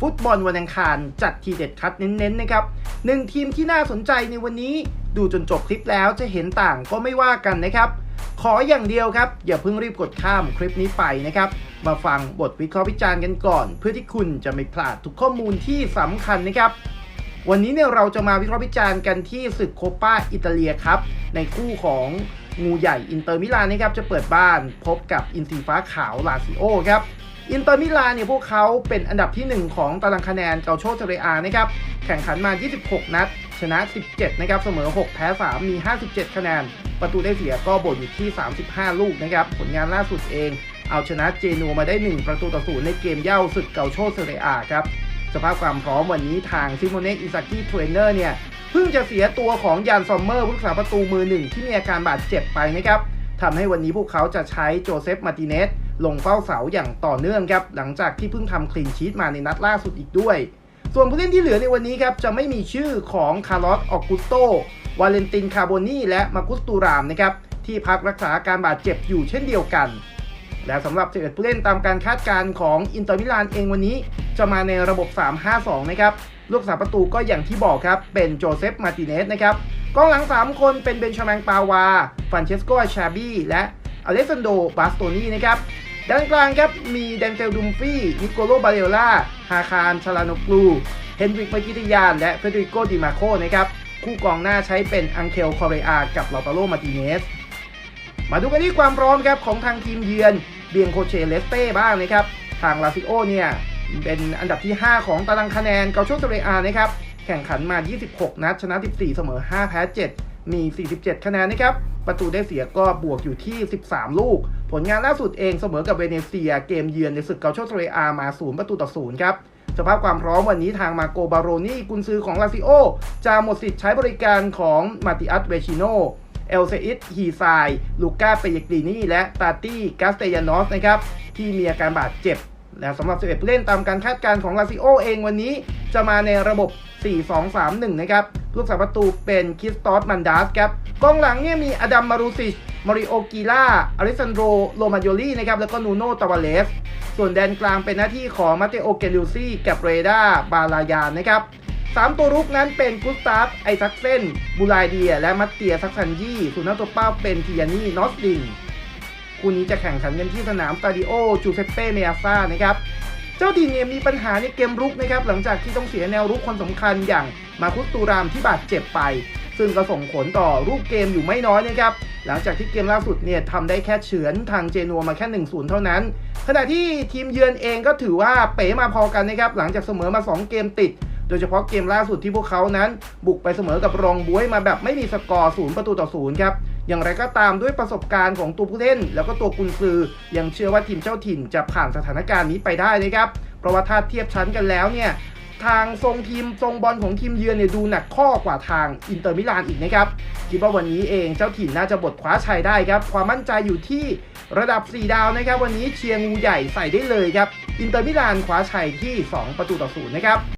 ฟุตบอลวันอังคารจัดทีเด็ดคัดเน้นๆนะครับหนึ่งทีมที่น่าสนใจในวันนี้ดูจนจบคลิปแล้วจะเห็นต่างก็ไม่ว่ากันนะครับ ขออย่างเดียวครับ อย่าเพิ่งรีบกดข้ามคลิปนี้ไปนะครับ มาฟังบทวิเคราะห์วิจารณ์กันก่อน เพื่อที่คุณจะไม่พลาดทุกข้อมูลที่สำคัญนะครับ วันนี้เนี่ยเราจะมาวิเคราะห์วิจารณ์กันที่ศึกโคปาอิตาเลียครับ ในคู่ของ งูใหญ่อินเตอร์มิลานนะครับจะเปิดบ้านพบกับอินซีฟ้าขาวลาซิโอครับอินเตอร์มิลานเนี่ยพวกเขาเป็นอันดับที่ 1 ของตารางคะแนนเกาโชเซเรียอานะครับแข่งขันมา 26 นัด ชนะ 17 นะครับ เสมอ 6 แพ้ 3 มี 57 คะแนน ประตูได้เสียก็บวกอยู่ที่ 35 ลูกนะครับ ผลงานล่าสุดเอง เอาชนะเจนัวมาได้ 1 ประตูต่อศูนย์ในเกมเย่าศึกเกาโชเซเรียอาครับ สภาพความพร้อมวันนี้ทางซิโมเนะอิซากิเทรนเนอร์เนี่ย เพิ่งจะเสียตัวของยานซอมเมอร์ผู้รักษาประตูมือหนึ่งที่มีอาการบาดเจ็บไปนะครับทำให้วันนี้พวกเขาจะใช้โจเซฟมาร์ติเนสลงเฝ้าเสาอย่างต่อเนื่องครับหลังจากที่เพิ่งทำคลีนชีตมาในนัดล่าสุดอีกด้วย ส่วนผู้เล่นที่เหลือในวันนี้ครับจะไม่มีชื่อของคาร์ลอสออกุสโตวาเลนตินคาร์โบนีและมากุสตูรามนะครับที่พักรักษาอาการบาดเจ็บอยู่เช่นเดียวกัน และสำหรับ11ผู้เล่นตามการคาดการณ์ของอินเตอร์มิลานเองวันนี้ จะมาในระบบ 3-5-2 นะครับ ลูกสาประตูก็อย่างที่บอกครับ เป็นโจเซฟ มาร์ติเนสนะครับกองหลัง 3 คนเป็นเบนชาแมงปาวาฟรานเชสโกอาชาบีและอเลสซานโดบาสโตนีนะครับด้านกลางครับมีเดนเซลดุมฟี่นิโกโลบาเรล่าฮาคารชาลานกลูเฮนริกมากิติยานและเฟเดริโกดิมาโคนะครับคู่กองหน้าใช้เป็นอังเคลคอเรอากับลาตาโลมาติเนสมาดูกันที่ความพร้อมครับของทางทีมเยือนเบียงโคเชเลสเต้บ้างนะครับ ทางลาซิโอเนี่ย เป็นอันดับที่ 5 ของตารางคะแนนเกาโชเซเรอานะครับ แข่งขันมา 26 นัด ชนะ 14 เสมอ 5 แพ้ 7 มี 47 คะแนนนะครับ ประตูได้เสียก็บวกอยู่ที่ 13 ลูก ผลงานล่าสุดเองเสมอกับเวเนเซีย เกมเยือนในศึกเกาโชเซเรอามา 0 ประตูต่อ 0 ครับสภาพความพร้อมวันนี้ทางมาโกบาโรนี่กุนซือของลาซิโอ จะหมดสิทธิ์ใช้บริการของมาติอัสเวชิโน เอลเซอิสฮีซายลูก้าเปยกลีนี่และตาตี้กาสเตยานอสนะครับ ที่มีอาการบาดเจ็บ และสำหรับ 11 ผู้เล่นตามการคาดการณ์ของลาซิโอเองวันนี้จะมาในระบบ 4-2-3-1 นะครับลูกสาประตูเป็นคิสตอสมันดัสครับกองหลังเนี่ยมีอดัมมารูซิชมาริโอกีล่าอลิซันโดโรมาโยลี่นะครับแล้วก็นูโนตาวาเลสส่วนแดนกลางเป็นหน้าที่ของมาเตโอเกลิวซี่กับเรดาบาลายานนะครับสามตัวรุกนั้นเป็นกุสตาฟไอซักเซนบูไลเดีย และมัตเตียซักซันยี่ส่วนหน้าตัวเป้าเป็นทิยานี่นอสดิน คู่นี้จะแข่งขันกันที่สนามตาดิโอจูเซปเป้เมอาซ่านะครับเจ้าถิ่นเนี่ยมีปัญหาในเกมรุกนะครับหลังจากที่ต้องเสียแนวรุกคนสำคัญอย่างมาคุสตูรามที่บาดเจ็บไป ซึ่งก็ส่งผลต่อรูปเกมอยู่ไม่น้อยนะครับหลังจากที่เกมล่าสุดเนี่ยทำได้แค่เฉือนทางเจนัวมาแค่ 1-0 เท่านั้น ขณะที่ทีมเยือนเองก็ถือว่าเป๋มาพอกันนะครับหลังจากเสมอมา 2 เกมติด โดยเฉพาะเกมล่าสุดที่พวกเขานั้น บุกไปเสมอกับรองบวยมาแบบไม่มีสกอร์ศูนย์ประตูต่อศูนย์ครับ อย่างไรก็ตามด้วยประสบการณ์ของตัวผู้เล่น แล้วก็ตัวกุนซือยังเชื่อว่าทีมเจ้าถิ่นจะผ่านสถานการณ์นี้ไปได้นะครับเพราะว่าถ้าเทียบชั้นกันแล้วเนี่ยทางทรงทีมทรงบอลของทีมเยือนเนี่ยดูหนักข้อกว่าทางอินเตอร์มิลานอีกนะครับคิดว่าวันนี้เองเจ้าถิ่นน่าจะบทคว้าชัยได้ครับ ความมั่นใจอยู่ที่ระดับ 4 ดาวนะครับ วันนี้เชียร์งูใหญ่ใส่ได้เลยครับ อินเตอร์มิลานคว้าชัยที่ 2 ประตูต่อศูนย์นะครับ